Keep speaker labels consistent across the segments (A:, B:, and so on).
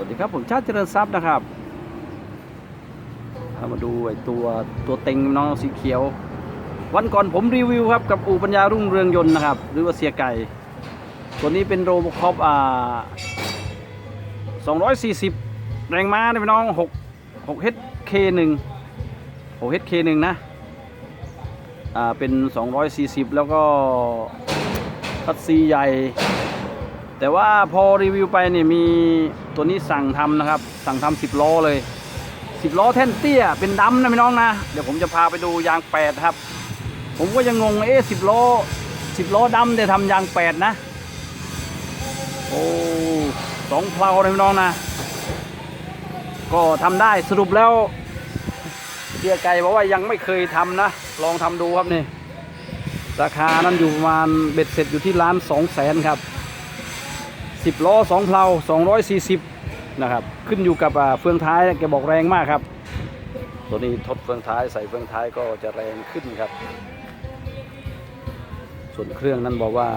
A: วัสดีครับผมชาติเจริญทรัพย์นะครับเรามาดูไอตัวตัวเต็งน้องสีเขียว วันก่อนผมรีวิวครับกับอู่ปัญญารุ่งเรืองยนต์นะครับ หรือว่าเสียไก่ ตัวนี้เป็นโรบคอปอ่า240 แรงม้านี่ยพี่น้อง6 6 HK1 6 HK1 นะอ่าเป็น 240 แล้วก็คัดซีใหญ่ แต่ว่าพอรีวิวไปเนี่ยมีตัวนี้สั่งทำนะครับ สั่งทำสิบล้อเลยสิบล้อแท่นเตี้ย เป็นดำนะพี่น้องนะ เดี๋ยวผมจะพาไปดูยางแปดครับ ผมก็ยังงงเอ๊สิบล้อสิบล้อดำแต่ทำยางแปดนะ โอ้สองเพลาเลยพี่น้องนะ ก็ทำได้สรุปแล้วเดียไก่บอกว่ายังไม่เคยทำนะ ลองทำดูครับนี่ ราคานั้นอยู่ประมาณเบ็ดเสร็จอยู่ที่ล้านสองแสนครับ สิบล้อสองเพลาสองร้อยสี่สิบนะครับ ขึ้นอยู่กับเฟืองท้ายแกบอกแรงมากครับ ตัวนี้ทดเฟืองท้ายใส่เฟืองท้ายก็จะแรงขึ้นครับ ส่วนเครื่องนั้นบอกว่า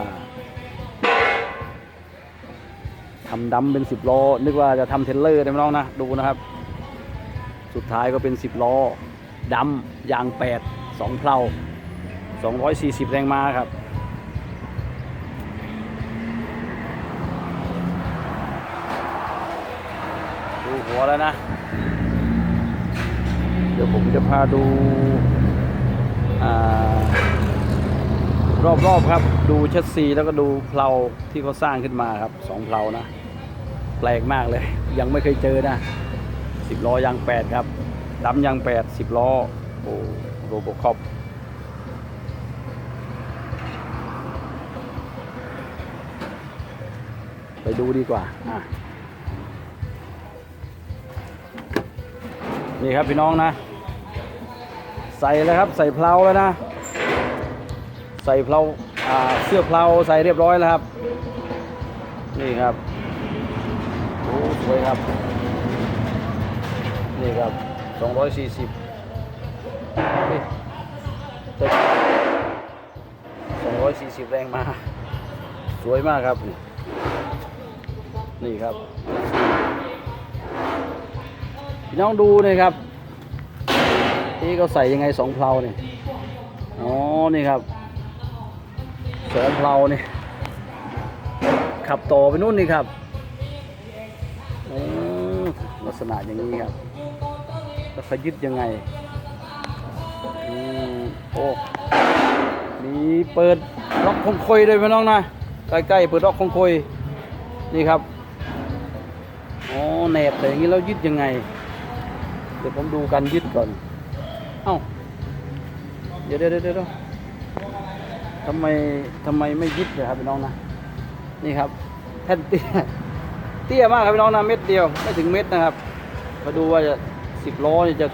A: ทำดำเป็นสิบล้อ นึกว่าจะทำเทรลเลอร์ได้ไหมน้องนะ ดูนะครับ สุดท้ายก็เป็นสิบล้อดำยางแปดสองเพลาสองร้อยสี่สิบแรงม้าครับ หัวแล้วนะ เดี๋ยวผมจะพาดูอรอบๆครับ ดูเชัดซีแล้วก็ดูเพลาที่เขาสร้างขึ้นมาครับสองเพลานะแปลกมากเลย ยังไม่เคยเจอนะสิบล้อยางแปดครับดำยางแปดสิบล้อโอ้โรบคอปไปดูดีกว่าอะ นี่ครับพี่น้องนะ ใส่แล้วครับใส่เพลาแล้วนะ ใส่เพลาเสื้อเพลาใส่เรียบร้อยแล้วครับ นี่ครับโอ้สวยครับ นี่ครับ 240นี่ตึก240 แรงมา สวยมากครับ นี่ครับ พี่น้องดูเลยครับนี่เขาใส่ยังไงสองเพลาเนี่ยอ๋อนี่ครับสองเพลาเนี่ยขับต่อไปนู่นนี่ครับลักษณะอย่างนี้ครับแล้วเขายึดยังไงอืมโอ้มีเปิดล็อกคงคอยด้วยพี่น้องนะใกล้ๆเปิดล็อกคงคอยนี่ครับอ๋อแหนบแต่อย่างนี้แล้วยึดยังไง เดี๋ยวผมดูการยึดก่อน เอ้า เดี๋ยวเดี๋ยวเดี๋ยวทำไมทำไมไม่ยึดเลยครับพี่น้องนะ นี่ครับแท่นเตี้ย เตี้ยมากครับพี่น้องนะเม็ดเดียวไม่ถึงเม็ดนะครับ มาดูว่าจะสิบล้อจะ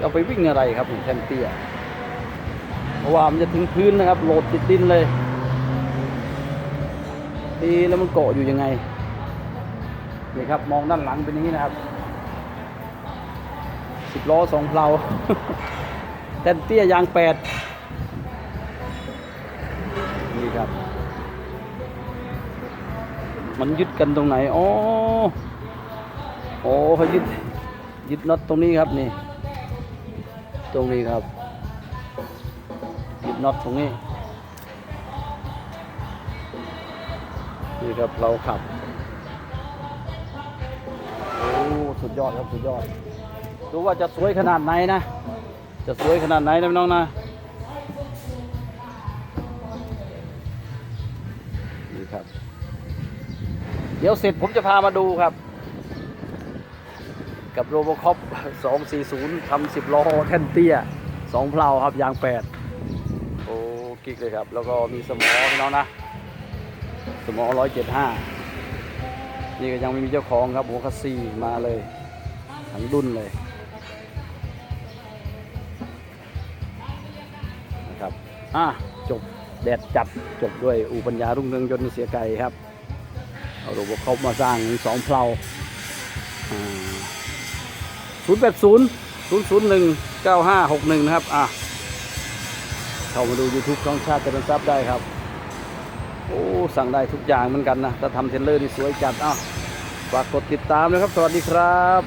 A: เอาไปวิ่งอะไรครับแท่นเตี้ย เพราะว่ามันจะถึงพื้นนะครับ โหลดติดดินเลยดีแล้วมันเกาะอยู่ยังไงนี่ครับมองด้านหลังเป็นอย่างนี้นะครับ สิบล้อสองเพลาแทนเตี้ยยางแปดนี่ครับ มันยึดกันตรงไหนอ๋อโอ้เขายึดยึดน็อตตรงนี้ครับนี่ ตรงนี้ครับ ยึดน็อตตรงนี้ นี่ครับเราขับ โอ้ สุดยอดครับ สุดยอด ดูว่าจะสวยขนาดไหนนะ จะสวยขนาดไหนนะพี่น้องนะนี่ครับ เดี๋ยวเสร็จผมจะพามาดูครับ กับโรบอคอป240ทำ10ล้อแท่นเตี้ย2เพลาครับยาง8โอ้กิ๊กเลยครับ แล้วก็มีสมอพี่น้องนะ สมอ175 นี่ก็ยังไม่มีเจ้าของครับหัวคัสซีมาเลยทั้งดุนเลย ครับอะจบแดดจัดจบด้วยอูปัญญารุ่งเรืองยนต์เสียไก่ครับเอาโรบอคอปมาสร้างสองเพลาศูนย์แปดศูนย์ศูนย์ศูนย์หนึ่งเก้าห้าหกหนึ่งนะครับอะเข้ามาดู YouTube ช่องชาติเจริญทรัพย์ได้ครับ โอ้สั่งได้ทุกอย่างเหมือนกันนะถ้าทำเทรลเลอร์นี่สวยจัดอ้าวฝากกดติดตามนะครับ สวัสดีครับ